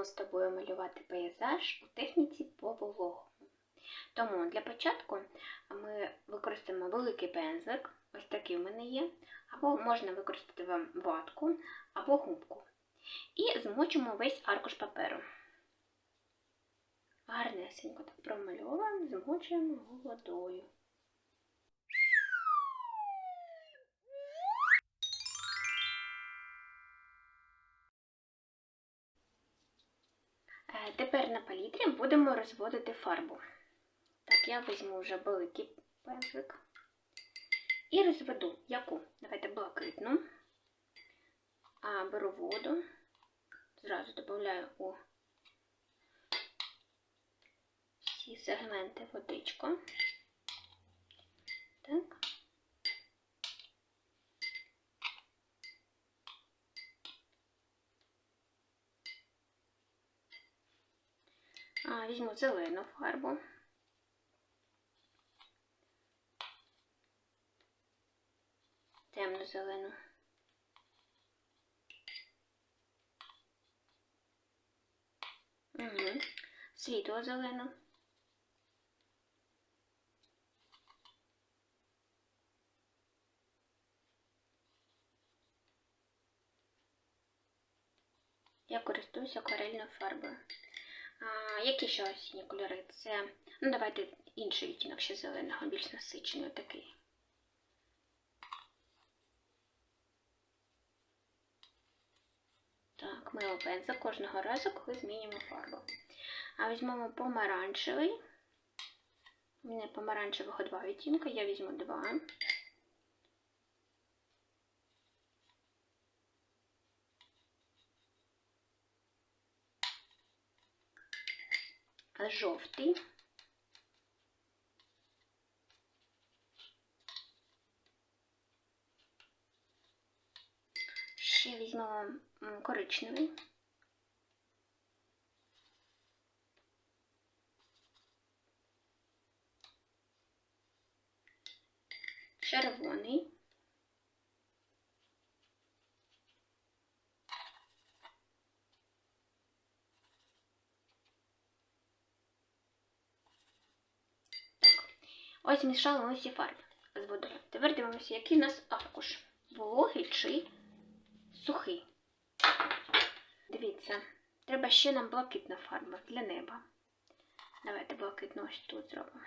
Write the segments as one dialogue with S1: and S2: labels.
S1: будемо з тобою малювати пейзаж у техніці по вологому. Тому для початку ми використаємо великий пензлик, ось такий в мене є, або можна використати вам ватку або губку. І змочимо весь аркуш паперу. Гарнесенько так промальовуємо, змочуємо його водою. Будемо розводити фарбу. Так, я візьму вже великий пензлик і розведу яку? Давайте блакитну. А беру воду, зразу додаю у всі сегменти водичку. Так. А, візьму зелену фарбу. Темно-зелену. Угу. Світло зелену. Я користуюся акварельною фарбою. Які ще осінні кольори? Це, ну давайте інший відтінок ще зеленого, більш насичений такий. Так, мило пенза кожного разу, коли змінюємо фарбу. А візьмемо помаранчевий. У мене помаранчевого два відтінка, я візьму два. Жовтий. Ще візьмемо коричневий. Червоний. Ось змішали ми всі фарби з водою. Тепер дивимося, який у нас аркуш. Вологий чи сухий. Дивіться, треба ще нам блакитна фарба для неба. Давайте блакитну ось тут зробимо.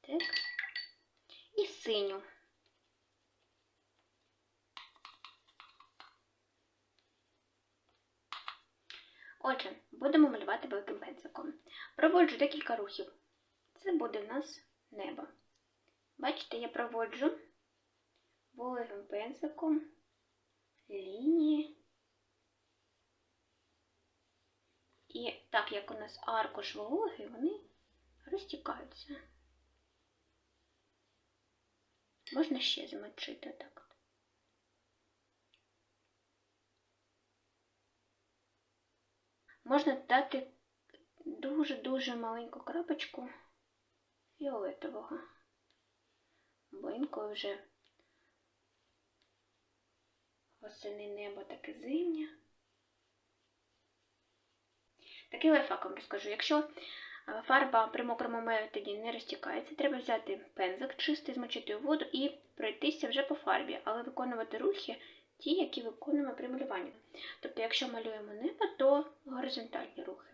S1: Так. І синю. Отже, будемо малювати великим пензликом. Проводжу декілька рухів. Це буде в нас небо. Бачите, я проводжу великим пензликом лінії. І так як у нас аркуш вологий, вони розтікаються. Можна ще змочити так. Можна дати дуже-дуже маленьку крапочку фіолетового. Бо вже восени небо таке зимнє. Такий лайфхак вам розкажу. Якщо фарба при мокрому методі не розтікається, треба взяти пензик чистий, змочити у воду і пройтися вже по фарбі, але виконувати рухи ті, які виконуємо при малюванні. Тобто, якщо малюємо небо, то горизонтальні рухи.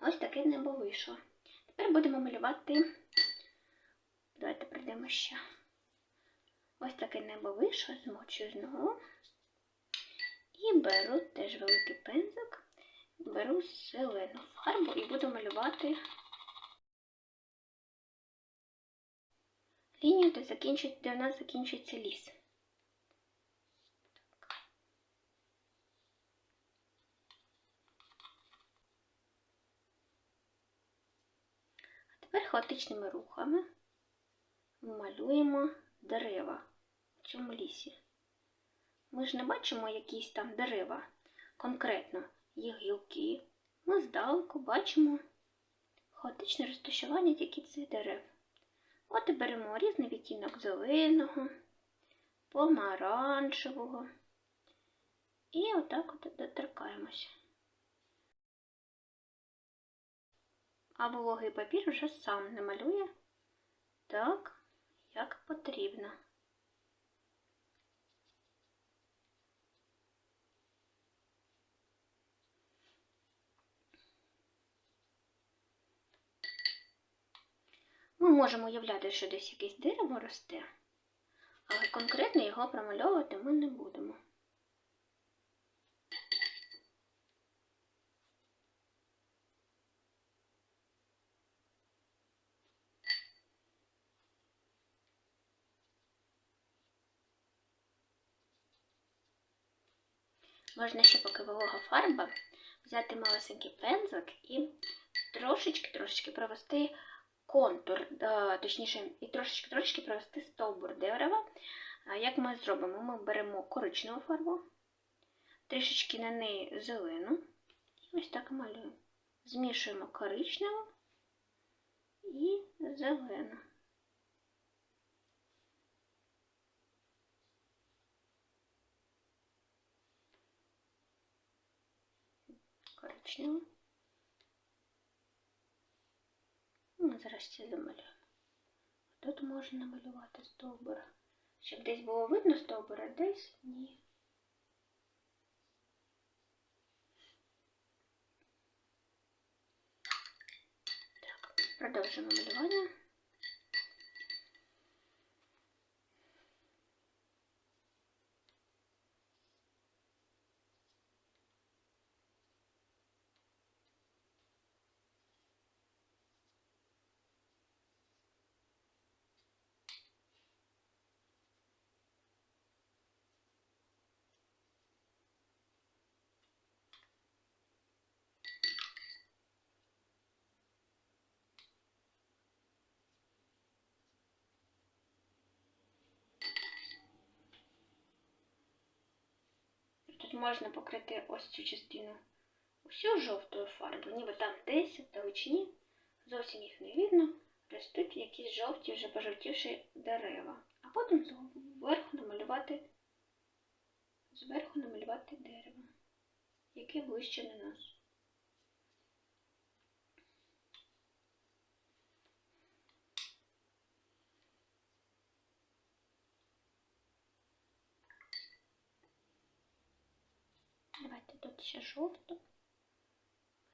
S1: Ось таке небо вийшло. Тепер будемо малювати. Давайте прийдемо ще. Ось таке небо вийшло, змочую знову. І беру теж великий пензик, беру зелену фарбу і буду малювати лінію, де, де у нас закінчується ліс. А тепер хаотичними рухами малюємо дерева в цьому лісі. Ми ж не бачимо якісь там дерева конкретно, їх гілки. Ми здалеку бачимо хаотичне розташування тільки цих дерев. От і беремо різний відтінок зеленого, помаранчевого. І отак от доторкаємося. А вологий папір вже сам намалює так, як потрібно. Ми можемо уявляти, що десь якесь дерево росте, але конкретно його промальовувати ми не будемо. Можна ще поки волога фарба взяти малесенький пензлик і трошечки-трошечки провести контур, точніше, і трошечки-трошечки провести стовбур дерева. Як ми зробимо? Ми беремо коричневу фарбу, трішечки на неї зелену, і ось так малюємо. Змішуємо коричневу і зелену. Коричневу. Ну, зараз це замалюємо. Тут можна намалювати стовбура. Щоб десь було видно стовбура, десь ні. Продовжуємо малювання. Тут можна покрити ось цю частину усю жовтою фарбою, ніби там десь в далечині, зовсім їх не видно, ростуть якісь жовті, вже пожовтівші дерева. А потім зверху намалювати зверху намалювати дерево, яке ближче до нас. Давайте тут ще жовту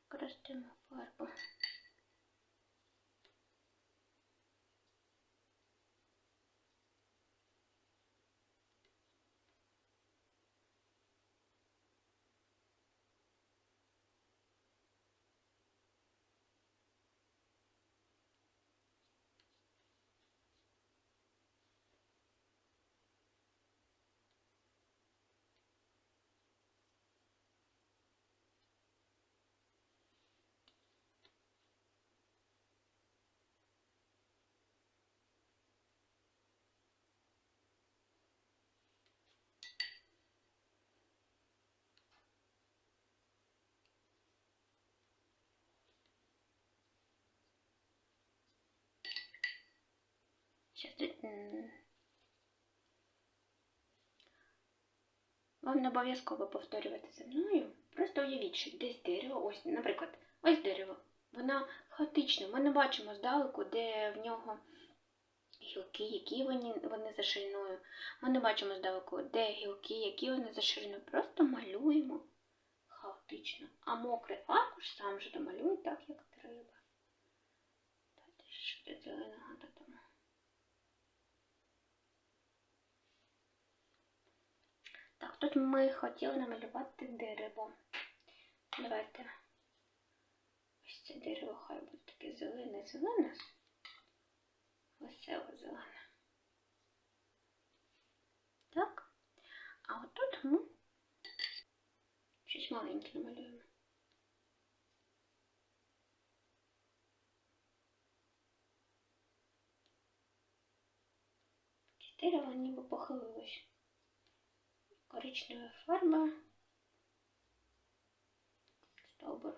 S1: використаємо фарбу. Вам не обов'язково повторювати за мною. Просто уявіть, що десь дерево, ось, наприклад, ось дерево. Воно хаотичне. Ми не бачимо здалеку, де в нього гілки, які вони, вони за шириною. Ми не бачимо здалеку, де гілки, які вони за шириною. Просто малюємо хаотично. А мокрий аркуш сам же домалює так, як треба. Дайте ще зеленого додамо. Так, тут ми хотіли намалювати дерево. Давайте ось це дерево хай буде таке зелене-зелене. Веселе зелене. Так. А отут ми щось маленьке намалюємо. Дерево ніби похилилось коричневая фарба, стовбур.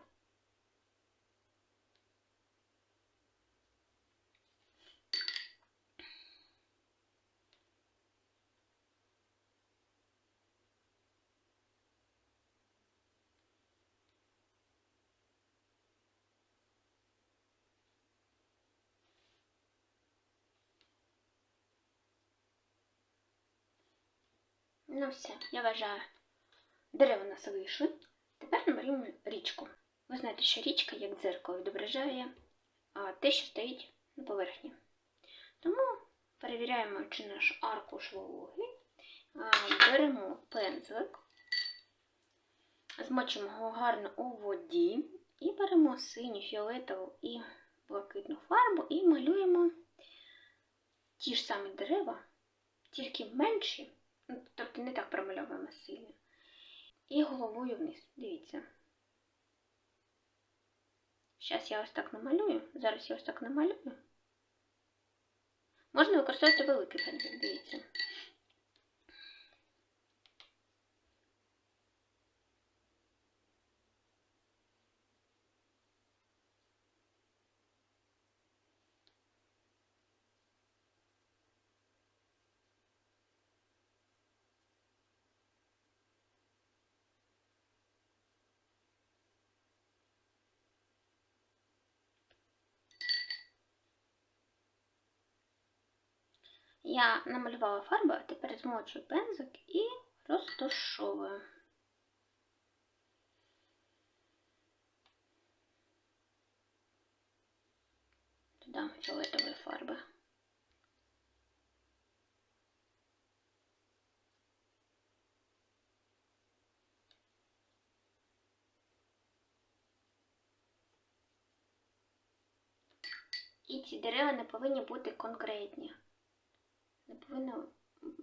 S1: Ну все, я вважаю, дерева у нас вийшли. Тепер намалюємо річку. Ви знаєте, що річка, як дзеркало, відображає те, що стоїть на поверхні. Тому перевіряємо, чи наш аркуш вологий. Беремо пензлик, змочимо його гарно у воді і беремо синю, фіолетову і блакитну фарбу і малюємо ті ж самі дерева, тільки менші, тобто не так промальовуємо сильно. І головою вниз. Дивіться. Зараз я ось так намалюю. Зараз я ось так намалюю. Можна використовувати великий пензель, дивіться. Я намалювала фарбу, а тепер змочую пензик і розташовую. Додам фіолетової фарби. І ці дерева не повинні бути конкретні. Не повинно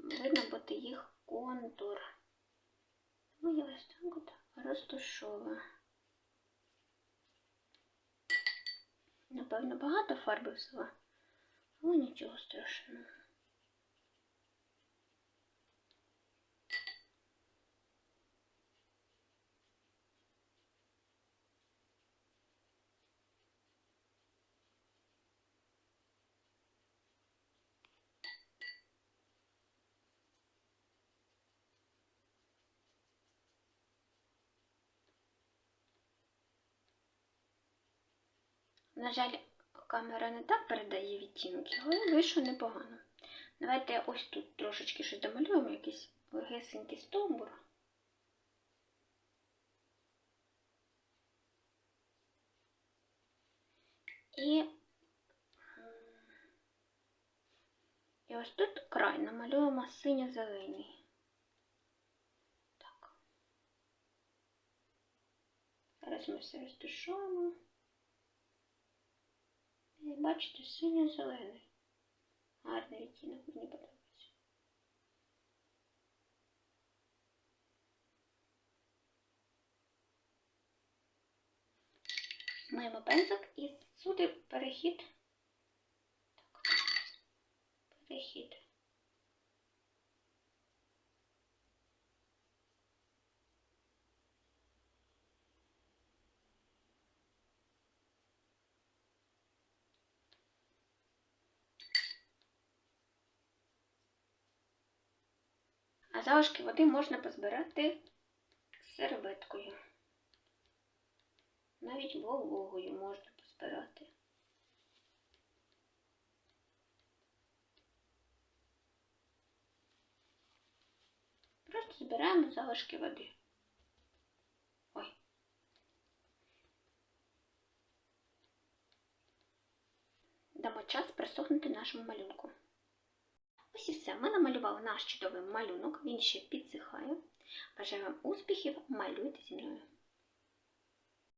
S1: видно бути їх контур. Тому я ось так от розташовую. Напевно, багато фарби взяла, але нічого страшного. На жаль, камера не так передає відтінки, але вийшло непогано. Давайте ось тут трошечки щось домалюємо, якийсь легесенький стовбур. І, і ось тут край намалюємо синьо-зелений. Зараз ми все розташуємо. І бачите, синьо-зелений. Гарний відтінок, мені подобається. Маємо пензик і сюди перехід. Так. Перехід. А залишки води можна позбирати серветкою. Навіть вологою можна позбирати. Просто збираємо залишки води. Ой. Дамо час присохнути нашому малюнку. Ось і все. Ми намалювали наш чудовий малюнок, він ще підсихає. Бажаю вам успіхів, малюйте зі мною.